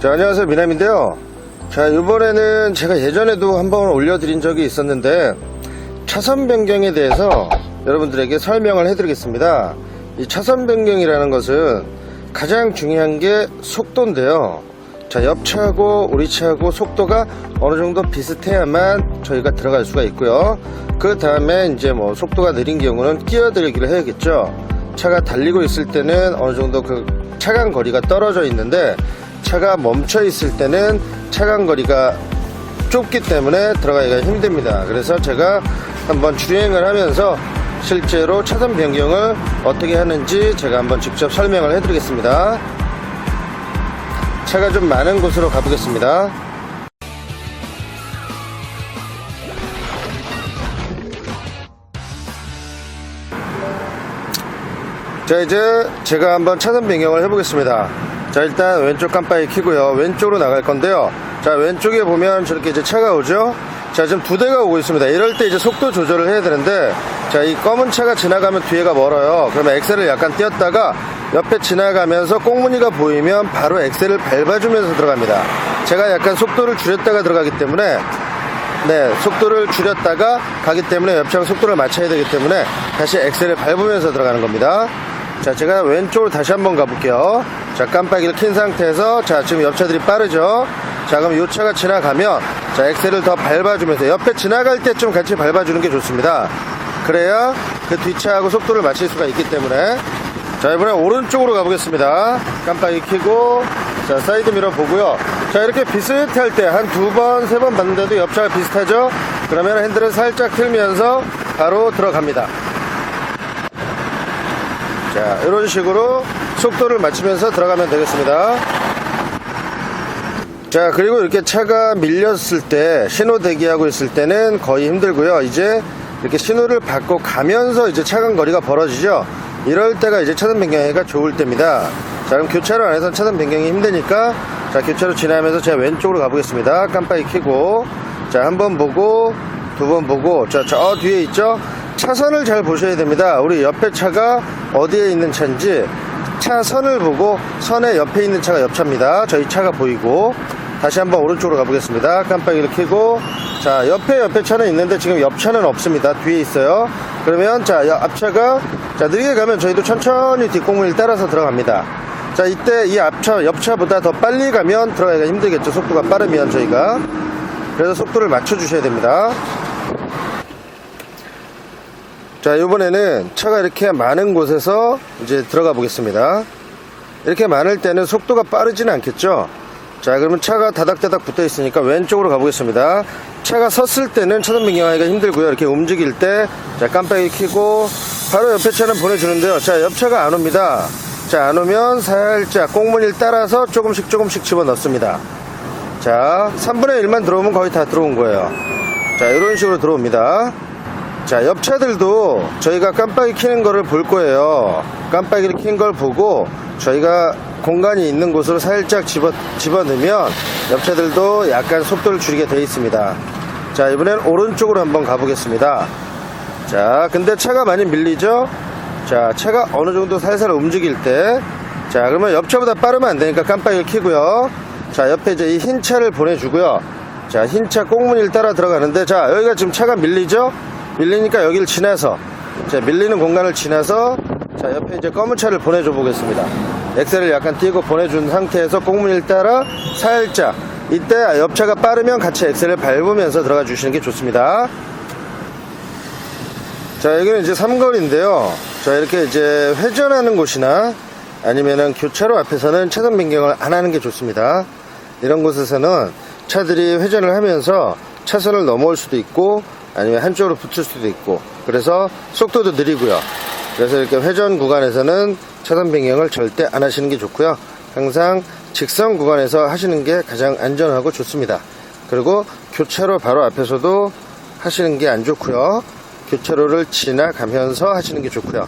자, 안녕하세요. 미남인데요. 자, 이번에는 제가 예전에도 한번 올려드린 적이 있었는데, 차선 변경에 대해서 여러분들에게 설명을 해드리겠습니다. 이 차선 변경이라는 것은 가장 중요한 게 속도인데요. 자, 옆 차하고 우리 차하고 속도가 어느 정도 비슷해야만 저희가 들어갈 수가 있고요. 그 다음에 이제 뭐 속도가 느린 경우는 끼어들기를 해야겠죠. 차가 달리고 있을 때는 어느 정도 그 차간 거리가 떨어져 있는데 차가 멈춰 있을 때는 차간 거리가 좁기 때문에 들어가기가 힘듭니다. 그래서 제가 한번 주행을 하면서 실제로 차선 변경을 어떻게 하는지 제가 한번 직접 설명을 해드리겠습니다. 차가 좀 많은 곳으로 가보겠습니다. 자 이제 제가 한번 차선 변경을 해보겠습니다 자 일단 왼쪽 깜빡이 켜고요. 왼쪽으로 나갈 건데요. 자 왼쪽에 보면 저렇게 이제 차가 오죠? 자 지금 두 대가 오고 있습니다. 이럴 때 이제 속도 조절을 해야 되는데 자 이 검은 차가 지나가면 뒤에가 멀어요. 그러면 엑셀을 약간 띄었다가 옆에 지나가면서 꽁무니가 보이면 바로 엑셀을 밟아주면서 들어갑니다. 제가 약간 속도를 줄였다가 들어가기 때문에 네, 속도를 줄였다가 가기 때문에 옆차랑 속도를 맞춰야 되기 때문에 다시 엑셀을 밟으면서 들어가는 겁니다. 자, 제가 왼쪽으로 다시 한번 가볼게요. 자, 깜빡이를 킨 상태에서 자, 지금 옆차들이 빠르죠? 자, 그럼 이 차가 지나가면 자, 엑셀을 더 밟아주면서 옆에 지나갈 때좀 같이 밟아주는 게 좋습니다. 그래야 그 뒷차하고 속도를 맞출 수가 있기 때문에 자, 이번에 오른쪽으로 가보겠습니다. 깜빡이 켜고 자, 사이드 미러 보고요. 자, 이렇게 비슷할 때 한 두 번, 세 번 봤는데도 옆차가 비슷하죠? 그러면 핸들을 살짝 틀면서 바로 들어갑니다. 자, 이런 식으로 속도를 맞추면서 들어가면 되겠습니다. 자, 그리고 이렇게 차가 밀렸을 때, 신호 대기하고 있을 때는 거의 힘들고요. 이제 이렇게 신호를 받고 가면서 이제 차간 거리가 벌어지죠? 이럴 때가 이제 차선 변경하기가 좋을 때입니다. 자, 그럼 교차로 안에서 차선 변경이 힘드니까, 자, 교차로 지나면서 제가 왼쪽으로 가보겠습니다. 깜빡이 켜고, 자, 한 번 보고, 두 번 보고, 자, 저 뒤에 있죠? 차선을 잘 보셔야 됩니다. 우리 옆에 차가 어디에 있는 차인지, 차 선을 보고 선의 옆에 있는 차가 옆차입니다. 저희 차가 보이고 다시 한번 오른쪽으로 가보겠습니다. 깜빡이를 켜고 자 옆에 옆에 차는 있는데 지금 옆차는 없습니다. 뒤에 있어요. 그러면 자 여- 앞차가 자 느리게 가면 저희도 천천히 뒷공문을 따라서 들어갑니다. 자 이때 이 앞차 옆차보다 더 빨리 가면 들어가기가 힘들겠죠. 속도가 빠르면 저희가 그래서 속도를 맞춰 주셔야 됩니다. 자, 이번에는 차가 이렇게 많은 곳에서 이제 들어가 보겠습니다. 이렇게 많을 때는 속도가 빠르지는 않겠죠? 자, 그러면 차가 다닥다닥 붙어 있으니까 왼쪽으로 가보겠습니다. 차가 섰을 때는 차선 변경하기가 힘들고요. 이렇게 움직일 때, 자, 깜빡이 켜고, 바로 옆에 차는 보내주는데요. 자, 옆차가 안 옵니다. 자, 안 오면 살짝 꽁무니를 따라서 조금씩 조금씩 집어 넣습니다. 자, 3분의 1만 들어오면 거의 다 들어온 거예요. 자, 이런 식으로 들어옵니다. 자, 옆차들도 저희가 깜빡이 켜는 거를 볼 거예요. 깜빡이를 킨 걸 보고 저희가 공간이 있는 곳으로 살짝 집어, 집어넣으면 옆차들도 약간 속도를 줄이게 되어 있습니다. 자, 이번엔 오른쪽으로 한번 가보겠습니다. 자, 근데 차가 많이 밀리죠? 자, 차가 어느 정도 살살 움직일 때, 자, 그러면 옆차보다 빠르면 안 되니까 깜빡이를 켜고요. 자, 옆에 이제 이 흰 차를 보내주고요. 자, 흰 차 꽁무니를 따라 들어가는데, 자, 여기가 지금 차가 밀리죠? 밀리니까 여기를 지나서, 자, 밀리는 공간을 지나서, 자, 옆에 이제 검은 차를 보내줘 보겠습니다. 엑셀을 약간 띄고 보내준 상태에서 꽁무니를 따라 살짝, 이때 옆차가 빠르면 같이 엑셀을 밟으면서 들어가 주시는 게 좋습니다. 자, 여기는 이제 삼거리인데요. 자, 이렇게 이제 회전하는 곳이나 아니면은 교차로 앞에서는 차선 변경을 안 하는 게 좋습니다. 이런 곳에서는 차들이 회전을 하면서 차선을 넘어올 수도 있고 아니면 한쪽으로 붙을 수도 있고 그래서 속도도 느리고요. 그래서 이렇게 회전 구간에서는 차선 변경을 절대 안 하시는 게 좋고요. 항상 직선 구간에서 하시는 게 가장 안전하고 좋습니다. 그리고 교차로 바로 앞에서도 하시는 게 안 좋고요. 교차로를 지나가면서 하시는 게 좋고요.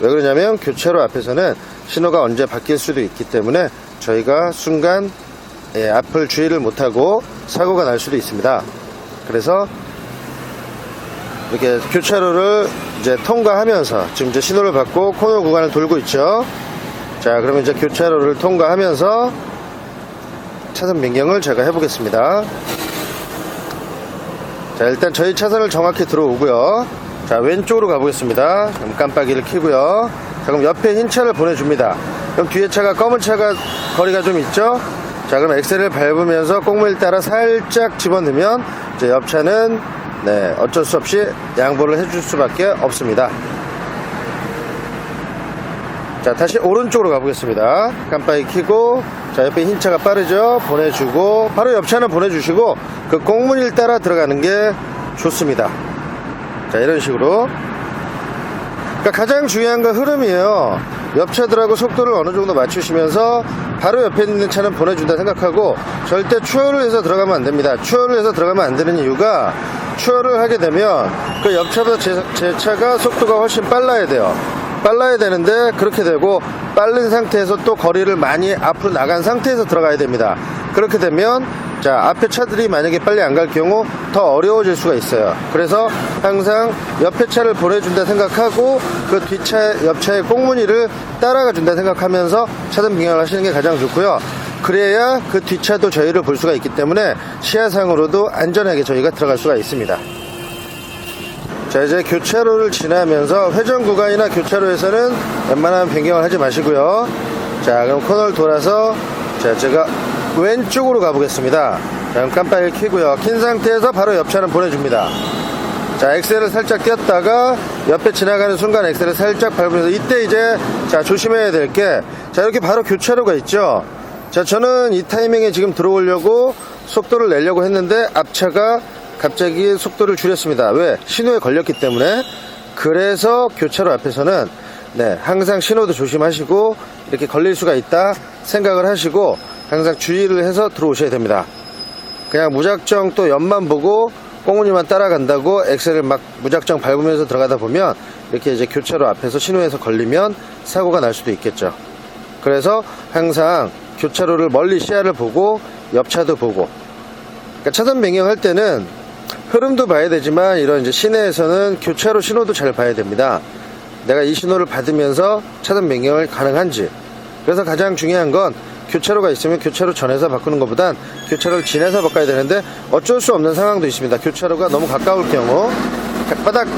왜 그러냐면 교차로 앞에서는 신호가 언제 바뀔 수도 있기 때문에 저희가 순간 예, 앞을 주의를 못하고 사고가 날 수도 있습니다. 그래서 이렇게 교차로를 이제 통과하면서 지금 이제 신호를 받고 코너 구간을 돌고 있죠. 자, 그러면 이제 교차로를 통과하면서 차선 변경을 제가 해보겠습니다. 자, 일단 저희 차선을 정확히 들어오고요. 자, 왼쪽으로 가보겠습니다. 그럼 깜빡이를 켜고요. 자, 그럼 옆에 흰 차를 보내줍니다. 그럼 뒤에 차가 검은 차가 거리가 좀 있죠? 자, 그럼 엑셀을 밟으면서 꽁무를 따라 살짝 집어넣으면 이제 옆 차는 네, 어쩔 수 없이 양보를 해줄 수밖에 없습니다. 자, 다시 오른쪽으로 가보겠습니다. 깜빡이 켜고, 자, 옆에 흰 차가 빠르죠? 보내주고, 바로 옆 차는 보내주시고, 그 꽁무니를 따라 들어가는 게 좋습니다. 자, 이런 식으로. 그러니까 가장 중요한 건 흐름이에요. 옆 차들하고 속도를 어느 정도 맞추시면서 바로 옆에 있는 차는 보내준다 생각하고 절대 추월을 해서 들어가면 안 됩니다. 추월을 해서 들어가면 안 되는 이유가 추월을 하게 되면 그 옆 차보다 제, 제 차가 속도가 훨씬 빨라야 돼요. 빨라야 되는데 그렇게 되고 빠른 상태에서 또 거리를 많이 앞으로 나간 상태에서 들어가야 됩니다. 그렇게 되면 자 앞에 차들이 만약에 빨리 안 갈 경우 더 어려워질 수가 있어요. 그래서 항상 옆에 차를 보내준다 생각하고 그 뒷차 옆차의 꽁무니를 따라가 준다 생각하면서 차선 변경을 하시는 게 가장 좋고요. 그래야 그 뒷차도 저희를 볼 수가 있기 때문에 시야상으로도 안전하게 저희가 들어갈 수가 있습니다. 자 이제 교차로를 지나면서 회전 구간이나 교차로에서는 웬만하면 변경을 하지 마시고요 자 그럼 코너를 돌아서 자 제가 왼쪽으로 가보겠습니다 자 깜빡이를 켜고요 킨 상태에서 바로 옆차는 보내줍니다 자 엑셀을 살짝 띄었다가 옆에 지나가는 순간 엑셀을 살짝 밟으면서 이때 이제 자 조심해야 될 게 자 이렇게 바로 교차로가 있죠 자 저는 이 타이밍에 지금 들어오려고 속도를 내려고 했는데 앞차가 갑자기 속도를 줄였습니다. 왜? 신호에 걸렸기 때문에. 그래서 교차로 앞에서는 네, 항상 신호도 조심하시고 이렇게 걸릴 수가 있다 생각을 하시고 항상 주의를 해서 들어오셔야 됩니다. 그냥 무작정 또 옆만 보고 꽁무니만 따라간다고 엑셀을 막 무작정 밟으면서 들어가다 보면 이렇게 이제 교차로 앞에서 신호에서 걸리면 사고가 날 수도 있겠죠. 그래서 항상 교차로를 멀리 시야를 보고 옆차도 보고 그러니까 차선 변경할 때는 흐름도 봐야 되지만 이런 이제 시내에서는 교차로 신호도 잘 봐야 됩니다. 내가 이 신호를 받으면서 차선 변경을 가능한지. 그래서 가장 중요한 건 교차로가 있으면 교차로 전에서 바꾸는 것보단 교차로를 지나서 바꿔야 되는데 어쩔 수 없는 상황도 있습니다. 교차로가 너무 가까울 경우 바닥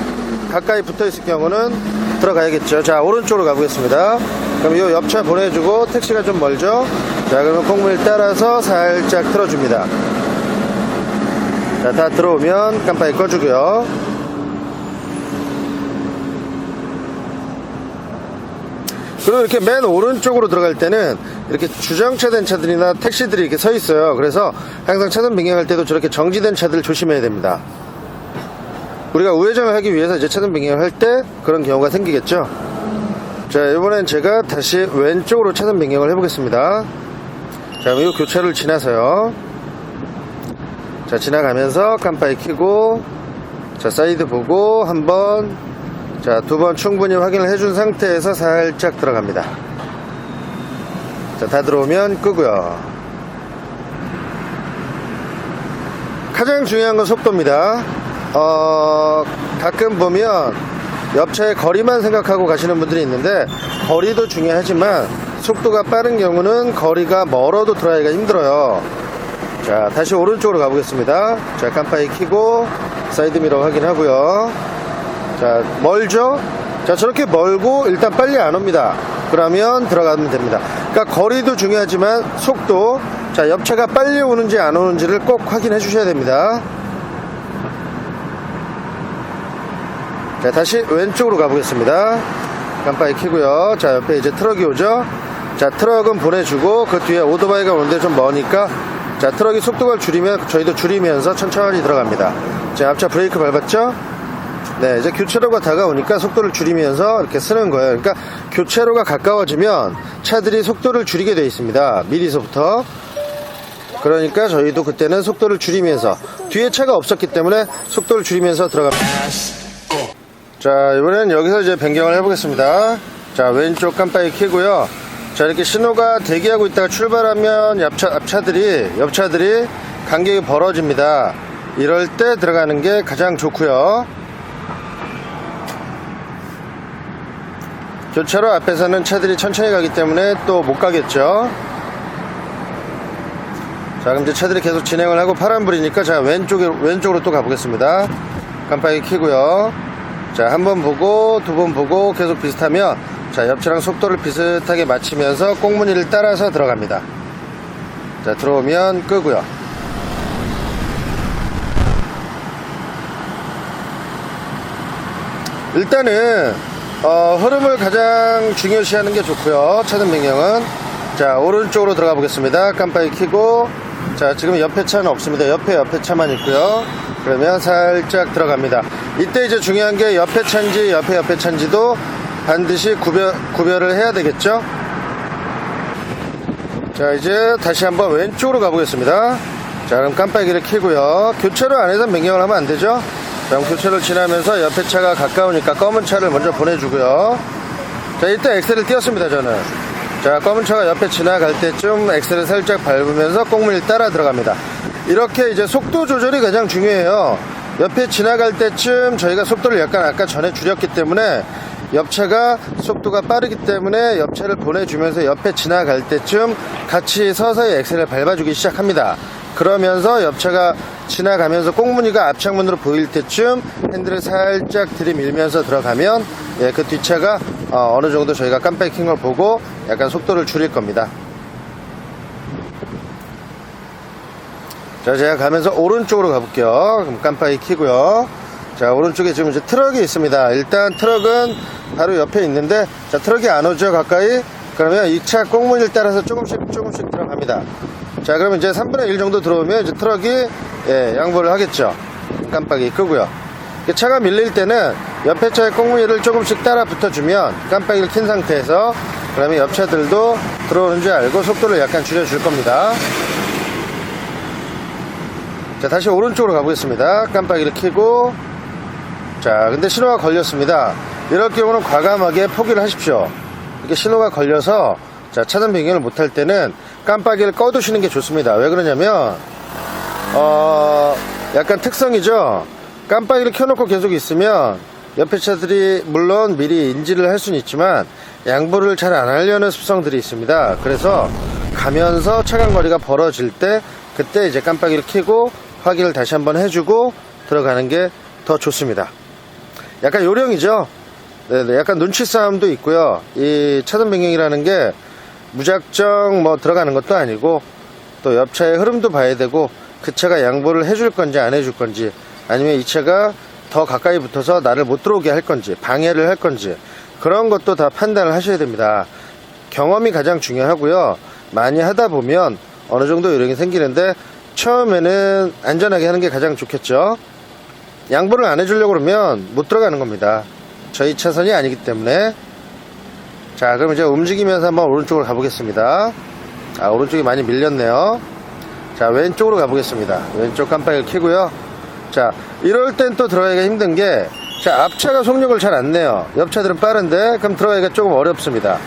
가까이 붙어 있을 경우는 들어가야겠죠. 자 오른쪽으로 가보겠습니다. 그럼 이 옆차 보내주고 택시가 좀 멀죠. 자 그러면 콩물 따라서 살짝 틀어줍니다. 자, 다 들어오면 깜빡이 꺼주고요. 그리고 이렇게 맨 오른쪽으로 들어갈 때는 이렇게 주정차된 차들이나 택시들이 이렇게 서 있어요. 그래서 항상 차선 변경할 때도 저렇게 정지된 차들을 조심해야 됩니다. 우리가 우회전을 하기 위해서 이제 차선 변경을 할 때 그런 경우가 생기겠죠. 자, 이번엔 제가 다시 왼쪽으로 차선 변경을 해보겠습니다. 자, 이 교차를 지나서요. 자 지나가면서 깜빡이 켜고 자 사이드 보고 한번 자 두 번 충분히 확인을 해준 상태에서 살짝 들어갑니다. 자 다 들어오면 끄고요. 가장 중요한 건 속도입니다. 어 가끔 보면 옆차의 거리만 생각하고 가시는 분들이 있는데 거리도 중요하지만 속도가 빠른 경우는 거리가 멀어도 들어가기가 힘들어요. 자 다시 오른쪽으로 가보겠습니다. 자 깜빡이 켜고 사이드미러 확인하고요 자 멀죠? 자 저렇게 멀고 일단 빨리 안 옵니다. 그러면 들어가면 됩니다. 그러니까 거리도 중요하지만 속도 자 옆차가 빨리 오는지 안 오는지를 꼭 확인해 주셔야 됩니다. 자 다시 왼쪽으로 가보겠습니다. 깜빡이 켜고요. 자 옆에 이제 트럭이 오죠? 자 트럭은 보내주고 그 뒤에 오토바이가 오는데 좀 머니까 자 트럭이 속도가 줄이면 저희도 줄이면서 천천히 들어갑니다. 지금 앞차 브레이크 밟았죠 네 이제 교차로가 다가오니까 속도를 줄이면서 이렇게 쓰는 거예요. 그러니까 교차로가 가까워지면 차들이 속도를 줄이게 되어 있습니다. 미리서부터. 그러니까 저희도 그때는 속도를 줄이면서 뒤에 차가 없었기 때문에 속도를 줄이면서 들어갑니다. 자 이번엔 여기서 이제 변경을 해보겠습니다. 자 왼쪽 깜빡이 켜고요. 자 이렇게 신호가 대기하고 있다가 출발하면 옆차, 앞차들이 옆차들이 간격이 벌어집니다. 이럴 때 들어가는 게 가장 좋고요 교차로 앞에서는 차들이 천천히 가기 때문에 또 못 가겠죠 자, 그럼 이제 차들이 계속 진행을 하고 파란불이니까 자, 왼쪽에, 왼쪽으로 또 가보겠습니다. 깜빡이 켜고요. 자, 한 번 보고, 두 번 보고, 계속 비슷하면, 자, 옆차랑 속도를 비슷하게 맞추면서 꽁무니를 따라서 들어갑니다. 자, 들어오면 끄고요. 일단은, 어, 흐름을 가장 중요시하는 게 좋고요. 차등 변경은. 자, 오른쪽으로 들어가 보겠습니다. 깜빡이 켜고, 자, 지금 옆에 차는 없습니다. 옆에 옆에 차만 있고요. 그러면 살짝 들어갑니다. 이때 이제 중요한 게 옆에 차인지 옆에 옆에 차인지도 반드시 구별, 구별을 해야 되겠죠? 자, 이제 다시 한번 왼쪽으로 가보겠습니다. 자, 그럼 깜빡이를 켜고요. 교차로 안에서 변경을 하면 안 되죠? 교차로 지나면서 옆에 차가 가까우니까 검은 차를 먼저 보내주고요. 자, 이때 엑셀을 띄웠습니다, 저는. 자, 검은 차가 옆에 지나갈 때쯤 엑셀을 살짝 밟으면서 꽁무니를 따라 들어갑니다. 이렇게 이제 속도 조절이 가장 중요해요. 옆에 지나갈 때쯤 저희가 속도를 약간 아까 전에 줄였기 때문에 옆차가 속도가 빠르기 때문에 옆차를 보내주면서 옆에 지나갈 때쯤 같이 서서히 엑셀을 밟아주기 시작합니다. 그러면서 옆차가 지나가면서 꽁무니가 앞창문으로 보일 때쯤 핸들을 살짝 들이밀면서 들어가면 예, 그 뒷차가 어, 느 정도 저희가 깜빡이 킨걸 보고 약간 속도를 줄일 겁니다. 자, 제가 가면서 오른쪽으로 가볼게요. 그럼 깜빡이 켜고요. 자, 오른쪽에 지금 이제 트럭이 있습니다. 일단 트럭은 바로 옆에 있는데, 자, 트럭이 안 오죠, 가까이? 그러면 이 차 꽁무니를 따라서 조금씩 조금씩 들어갑니다. 자, 그러면 이제 3분의 1 정도 들어오면 이제 트럭이, 예, 양보를 하겠죠. 깜빡이 끄고요. 차가 밀릴 때는 옆에 차의 꽁무니를 조금씩 따라 붙어주면 깜빡이를 킨 상태에서 그러면 옆 차들도 들어오는 줄 알고 속도를 약간 줄여줄 겁니다. 자, 다시 오른쪽으로 가보겠습니다. 깜빡이를 켜고. 자, 근데 신호가 걸렸습니다. 이럴 경우는 과감하게 포기를 하십시오. 이렇게 신호가 걸려서, 자, 차선 변경을 못할 때는 깜빡이를 꺼두시는 게 좋습니다. 왜 그러냐면, 어, 약간 특성이죠. 깜빡이를 켜놓고 계속 있으면, 옆에 차들이 물론 미리 인지를 할 수는 있지만, 양보를 잘 안 하려는 습성들이 있습니다. 그래서 가면서 차간 거리가 벌어질 때, 그때 이제 깜빡이를 켜고 확인을 다시 한번 해주고 들어가는 게 더 좋습니다. 약간 요령이죠. 네네, 약간 눈치 싸움도 있고요. 이 차선 변경이라는 게 무작정 뭐 들어가는 것도 아니고 또 옆차의 흐름도 봐야 되고 그 차가 양보를 해줄 건지 안 해줄 건지 아니면 이 차가 더 가까이 붙어서 나를 못 들어오게 할 건지 방해를 할 건지 그런 것도 다 판단을 하셔야 됩니다. 경험이 가장 중요하고요. 많이 하다 보면 어느 정도 요령이 생기는데 처음에는 안전하게 하는 게 가장 좋겠죠. 양보를 안 해주려고 그러면 못 들어가는 겁니다. 저희 차선이 아니기 때문에. 자, 그럼 이제 움직이면서 한번 오른쪽으로 가보겠습니다. 아, 오른쪽이 많이 밀렸네요. 자, 왼쪽으로 가보겠습니다. 왼쪽 깜빡이를 켜고요. 자, 이럴 땐 또 들어가기가 힘든 게, 자, 앞차가 속력을 잘 안 내요. 옆차들은 빠른데, 그럼 들어가기가 조금 어렵습니다.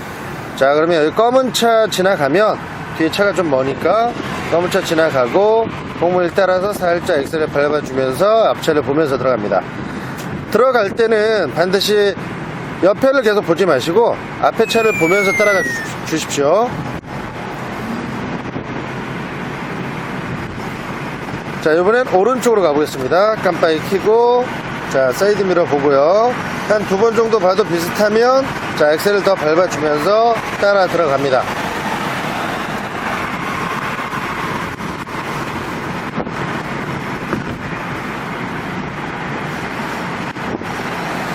자, 그러면 여기 검은 차 지나가면, 뒤에 차가 좀 머니까, 검은 차 지나가고, 공문을 따라서 살짝 엑셀을 밟아주면서 앞차를 보면서 들어갑니다. 들어갈 때는 반드시 옆에를 계속 보지 마시고, 앞에 차를 보면서 따라가 주- 주십시오. 자, 이번엔 오른쪽으로 가보겠습니다. 깜빡이 켜고, 자, 사이드 미러 보고요. 한 두 번 정도 봐도 비슷하면, 자, 엑셀을 더 밟아주면서 따라 들어갑니다.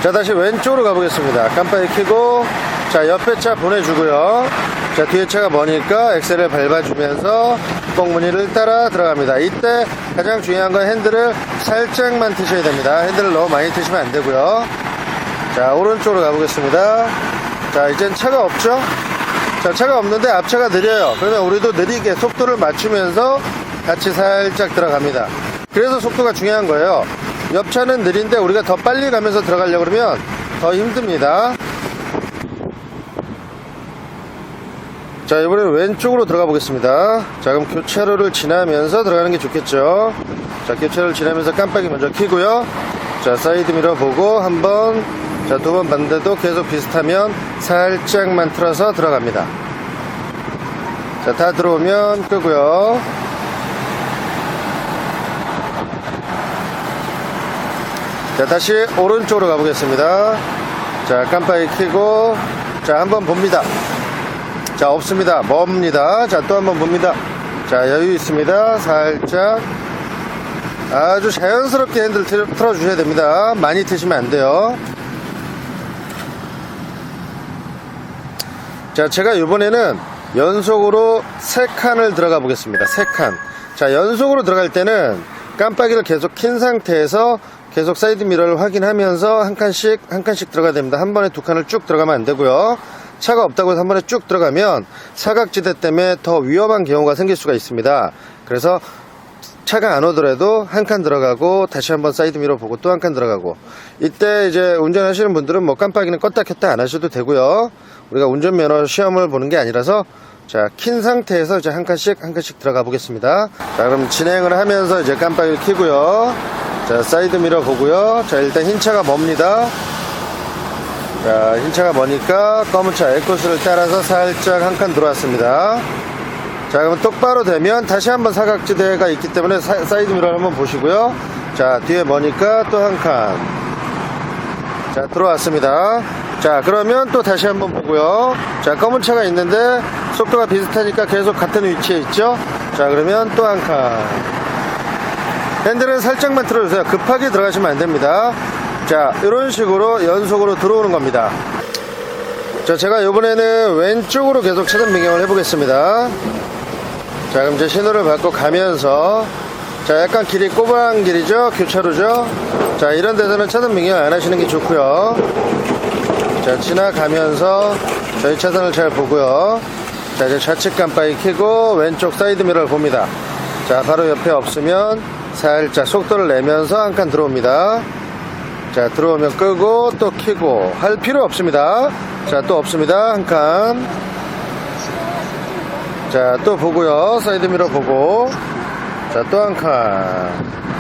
자, 다시 왼쪽으로 가보겠습니다. 깜빡이 켜고, 자, 옆에 차 보내주고요. 자, 뒤에 차가 머니까 엑셀을 밟아주면서 꽁무니를 따라 들어갑니다. 이때 가장 중요한 건 핸들을 살짝만 트셔야 됩니다. 핸들을 너무 많이 트시면 안 되고요. 자, 오른쪽으로 가보겠습니다. 자, 이젠 차가 없죠? 자, 차가 없는데 앞차가 느려요. 그러면 우리도 느리게 속도를 맞추면서 같이 살짝 들어갑니다. 그래서 속도가 중요한 거예요. 옆차는 느린데 우리가 더 빨리 가면서 들어가려고 그러면 더 힘듭니다. 자, 이번엔 왼쪽으로 들어가 보겠습니다. 자, 그럼 교차로를 지나면서 들어가는 게 좋겠죠. 자, 교차로를 지나면서 깜빡이 먼저 켜고요. 자, 사이드 미러 보고 한 번, 자, 두 번 봤는데도 계속 비슷하면 살짝만 틀어서 들어갑니다. 자, 다 들어오면 끄고요. 자, 다시 오른쪽으로 가보겠습니다. 자, 깜빡이 켜고, 자, 한번 봅니다. 자, 없습니다. 멉니다. 자, 또 한번 봅니다. 자, 여유 있습니다. 살짝. 아주 자연스럽게 핸들 틀- 틀어주셔야 됩니다. 많이 트시면 안 돼요. 자, 제가 이번에는 연속으로 세 칸을 들어가 보겠습니다. 세 칸. 자, 연속으로 들어갈 때는 깜빡이를 계속 킨 상태에서 계속 사이드 미러를 확인하면서 한 칸씩, 한 칸씩 들어가야 됩니다. 한 번에 두 칸을 쭉 들어가면 안 되고요. 차가 없다고 해서 한 번에 쭉 들어가면 사각지대 때문에 더 위험한 경우가 생길 수가 있습니다. 그래서 차가 안 오더라도 한 칸 들어가고 다시 한번 사이드 미러 보고 또 한 칸 들어가고 이때 이제 운전하시는 분들은 뭐 깜빡이는 껐다 켰다 안 하셔도 되고요 우리가 운전면허 시험을 보는 게 아니라서 자 킨 상태에서 이제 한 칸씩 한 칸씩 들어가 보겠습니다 자 그럼 진행을 하면서 이제 깜빡이를 켜고요 자 사이드 미러 보고요 자 일단 흰 차가 멉니다 자 흰 차가 머니까 검은 차 에코스를 따라서 살짝 한 칸 들어왔습니다 자, 그럼 똑바로 되면 다시 한번 사각지대가 있기 때문에 사, 이드 미러를 한번 보시고요. 자, 뒤에 뭐니까 또 한 칸. 자, 들어왔습니다. 자, 그러면 또 다시 한번 보고요. 자, 검은 차가 있는데 속도가 비슷하니까 계속 같은 위치에 있죠? 자, 그러면 또 한 칸. 핸들은 살짝만 틀어주세요. 급하게 들어가시면 안 됩니다. 자, 이런 식으로 연속으로 들어오는 겁니다. 자, 제가 이번에는 왼쪽으로 계속 차선 변경을 해보겠습니다. 자, 그럼 이제 신호를 받고 가면서 자, 약간 길이 꼬부랑 길이죠? 교차로죠? 자, 이런 데서는 차선 변경 안 하시는 게 좋고요. 자, 지나가면서 저희 차선을 잘 보고요. 자, 이제 좌측 깜빡이 켜고 왼쪽 사이드 미러를 봅니다. 자, 바로 옆에 없으면 살짝 속도를 내면서 한 칸 들어옵니다. 자, 들어오면 끄고 또 켜고 할 필요 없습니다. 자, 또 없습니다. 한 칸. 자, 또 보고요. 사이드 미러 보고. 자, 또 한 칸.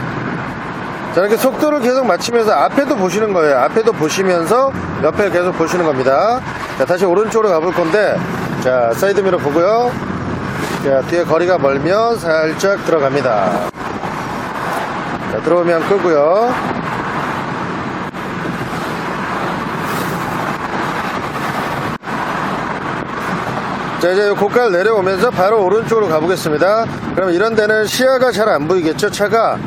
자, 이렇게 속도를 계속 맞추면서 앞에도 보시는 거예요. 앞에도 보시면서 옆에 계속 보시는 겁니다. 자, 다시 오른쪽으로 가볼 건데, 자, 사이드 미러 보고요. 자, 뒤에 거리가 멀면 살짝 들어갑니다. 자, 들어오면 끄고요. 자 이제 고가를 내려오면서 바로 오른쪽으로 가보겠습니다 그럼 이런 데는 시야가 잘 안 보이겠죠 차가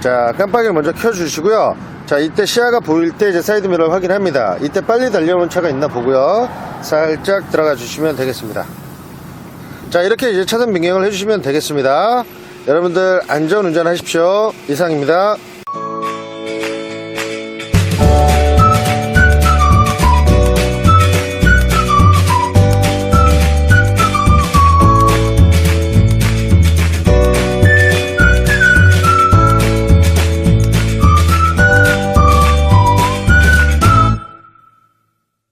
자 깜빡이를 먼저 켜주시고요. 자 이때 시야가 보일 때 이제 사이드 미러를 확인합니다. 이때 빨리 달려오는 차가 있나 보고요. 살짝 들어가 주시면 되겠습니다. 자 이렇게 이제 차선 변경을 해주시면 되겠습니다. 여러분들 안전 운전 하십시오. 이상입니다